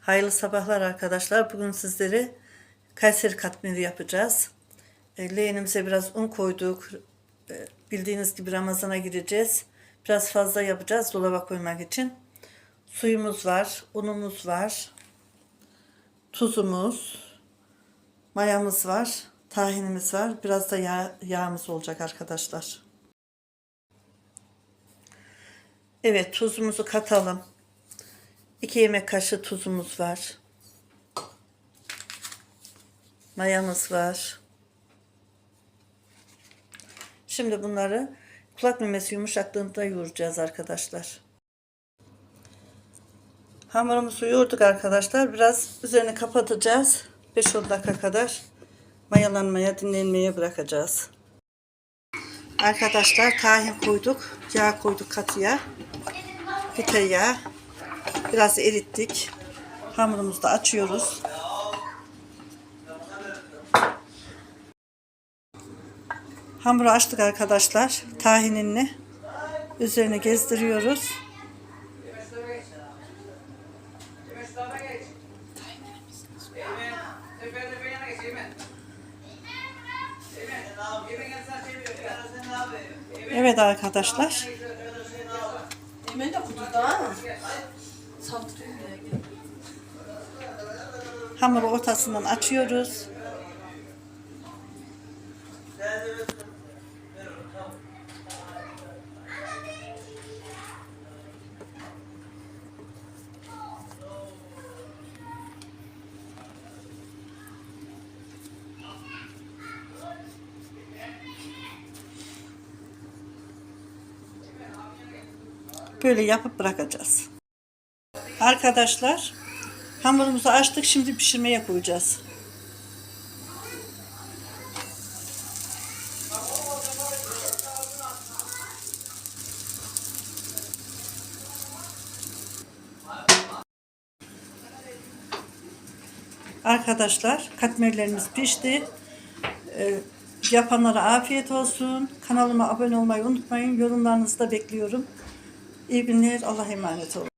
Hayırlı sabahlar arkadaşlar. Bugün sizlere Kayseri katmeri yapacağız. E, leğenimize biraz un koyduk. E, bildiğiniz gibi Ramazan'a gireceğiz. Biraz fazla yapacağız dolaba koymak için. Suyumuz var, unumuz var, tuzumuz, mayamız var, tahinimiz var. Biraz da yağ, yağımız olacak arkadaşlar. Evet tuzumuzu katalım. 2 yemek kaşığı tuzumuz var. Mayamız var. Şimdi bunları kulak memesi yumuşaklığında yoğuracağız arkadaşlar. Hamurumuzu yoğurduk arkadaşlar. Biraz üzerini kapatacağız. 5-10 dakika kadar mayalanmaya, dinlenmeye bırakacağız. Arkadaşlar tahin koyduk. Yağ koyduk katıya. Fite yağı. Biraz erittik. Hamurumuzu da açıyoruz. Hamuru açtık arkadaşlar. Tahinini üzerine gezdiriyoruz. Evet arkadaşlar. Hemen de kutuda. Hamuru ortasından açıyoruz. Böyle yapıp bırakacağız. Arkadaşlar hamurumuzu açtık şimdi pişirmeye koyacağız. Arkadaşlar katmerlerimiz pişti. Ee, yapanlara afiyet olsun. Kanalıma abone olmayı unutmayın. Yorumlarınızı da bekliyorum. İyi günler. Allah'a emanet olun.